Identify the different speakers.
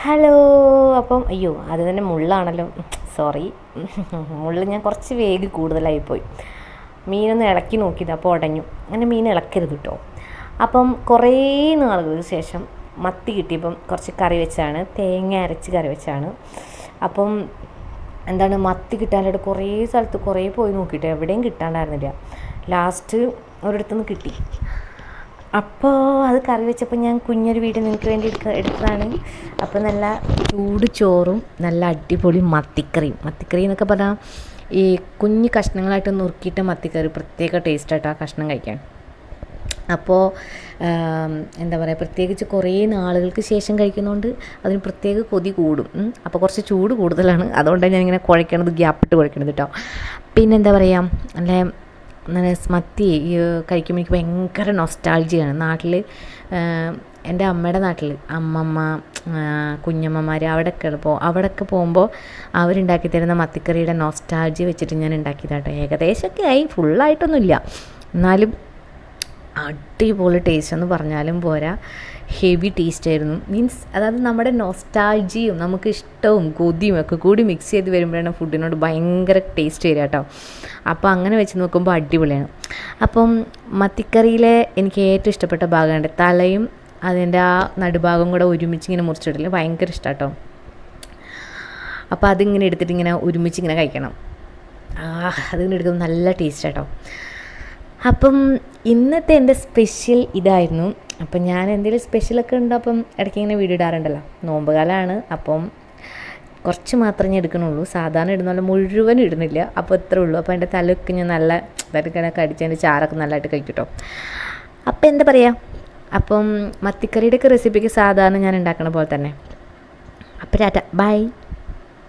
Speaker 1: Hello അപ്പം അയ്യോ അത് തന്നെ മുള്ളാണല്ലോ. സോറി. മുള്ള ഞാൻ കുറച്ച് വേഗ് കൂടുതലായിപ്പോയി മീനൊന്ന് ഇളക്കി നോക്കിയത് അപ്പോൾ ഉടഞ്ഞു. അങ്ങനെ മീൻ ഇളക്കരുത് കേട്ടോ. അപ്പം കുറേ നാളുകൾക്ക് ശേഷം മത്തി കിട്ടിയപ്പം കുറച്ച് കറി വെച്ചാണ് തേങ്ങ അരച്ച് കറി വെച്ചാണ്. അപ്പം എന്താണ് മത്തി കിട്ടാനായിട്ട് കുറേ സ്ഥലത്ത് കുറേ പോയി നോക്കിയിട്ട് എവിടെയും കിട്ടാണ്ടായിരുന്നില്ല. ലാസ്റ്റ് ഒരിടത്തുനിന്ന് കിട്ടി. അപ്പോൾ അത് കറി വെച്ചപ്പോൾ ഞാൻ കുഞ്ഞൊരു വീട് നിങ്ങൾക്ക് വേണ്ടി എടുക്ക എടുത്തതാണ്. അപ്പോൾ നല്ല ചൂട് ചോറും നല്ല അടിപൊളി മത്തിക്കറിയും. മത്തിക്കറി എന്നൊക്കെ പറഞ്ഞാൽ ഈ കുഞ്ഞ് കഷ്ണങ്ങളായിട്ട് നുറുക്കിയിട്ട മത്തിക്കറി പ്രത്യേക ടേസ്റ്റായിട്ട് ആ കഷ്ണം കഴിക്കാൻ. അപ്പോൾ എന്താ പറയുക പ്രത്യേകിച്ച് കുറേ നാളുകൾക്ക് ശേഷം കഴിക്കുന്നതുകൊണ്ട് അതിന് പ്രത്യേക കൊതി കൂടും. അപ്പോൾ കുറച്ച് ചൂട് കൂടുതലാണ്. അതുകൊണ്ടാണ് ഞാനിങ്ങനെ കുഴക്കണത് ഗ്യാപ്പിട്ട് കുഴക്കണത് കേട്ടോ പിന്നെന്താ പറയുക നല്ല നല്ല മത്തി കഴിക്കുമ്പോൾ എനിക്ക് ഭയങ്കര നൊസ്റ്റാൾജിയാണ് നാട്ടിൽ എന്റെ അമ്മയുടെ നാട്ടിൽ അമ്മമ്മ കുഞ്ഞമ്മമാർ അവിടെയൊക്കെ പോ അവിടെയൊക്കെ പോകുമ്പോൾ അവരുണ്ടാക്കി തരുന്ന മത്തിക്കറിയുടെ നൊസ്റ്റാൾജി വെച്ചിട്ട് ഞാൻ ഉണ്ടാക്കിയതാട്ടോ. ഏകദേശമൊക്കെ ആയി ഫുള്ളായിട്ടൊന്നുമില്ല എന്നാലും അടിപൊളി ടേസ്റ്റ് എന്ന് പറഞ്ഞാലും പോരാ. ഹെവി ടേസ്റ്റ് ആയിരുന്നു. മീൻസ് അതായത് നമ്മുടെ നൊസ്റ്റാൾജിയും നമുക്ക് ഇഷ്ടവും കൊതിയും ഒക്കെ കൂടി മിക്സ് ചെയ്ത് വരുമ്പോഴാണ് ഫുഡിനോട് ഭയങ്കര ടേസ്റ്റ് വരിക കേട്ടോ. അപ്പോൾ അങ്ങനെ വെച്ച് നോക്കുമ്പോൾ അടിപൊളിയാണ്. അപ്പം മത്തിക്കറിയിലെ എനിക്ക് ഏറ്റവും ഇഷ്ടപ്പെട്ട ഭാഗമുണ്ട്. തലയും അതിന്റെ ആ നടുഭാഗം കൂടെ ഒരുമിച്ച് ഇങ്ങനെ മുറിച്ചിട്ടില്ല ഭയങ്കര ഇഷ്ടം കേട്ടോ. അപ്പോൾ അതിങ്ങനെ എടുത്തിട്ട് ഇങ്ങനെ ഒരുമിച്ച് ഇങ്ങനെ കഴിക്കണം. ആ അതിങ്ങനെ എടുക്കുന്നത് നല്ല ടേസ്റ്റ് കേട്ടോ. അപ്പം ഇന്നത്തെ എന്റെ സ്പെഷ്യൽ ഇതായിരുന്നു. അപ്പം ഞാൻ എന്തെങ്കിലും സ്പെഷ്യലൊക്കെ ഉണ്ടോ? അപ്പം ഇടയ്ക്ക് ഇങ്ങനെ വീഡിയോ ഇടാറുണ്ടല്ലോ. നോമ്പ് കാലമാണ് അപ്പം കുറച്ച് മാത്രമേ ഞാൻ എടുക്കണുള്ളൂ. സാധാരണ ഇടുന്ന മുഴുവൻ ഇടുന്നില്ല. അപ്പോൾ ഇത്രേ ഉള്ളൂ. അപ്പോൾ എന്റെ തലയൊക്കെ ഞാൻ നല്ല തലക്കിടക്ക് അടിച്ച് അതിന്റെ ചാറൊക്കെ നല്ലതായിട്ട് കഴിക്കട്ടോ കേട്ടോ. അപ്പം എന്താ പറയുക അപ്പം മത്തിക്കറിയുടെയൊക്കെ റെസിപ്പിക്ക് സാധാരണ ഞാൻ ഉണ്ടാക്കണ പോലെ തന്നെ. അപ്പോൾ ടാറ്റ. ബൈ.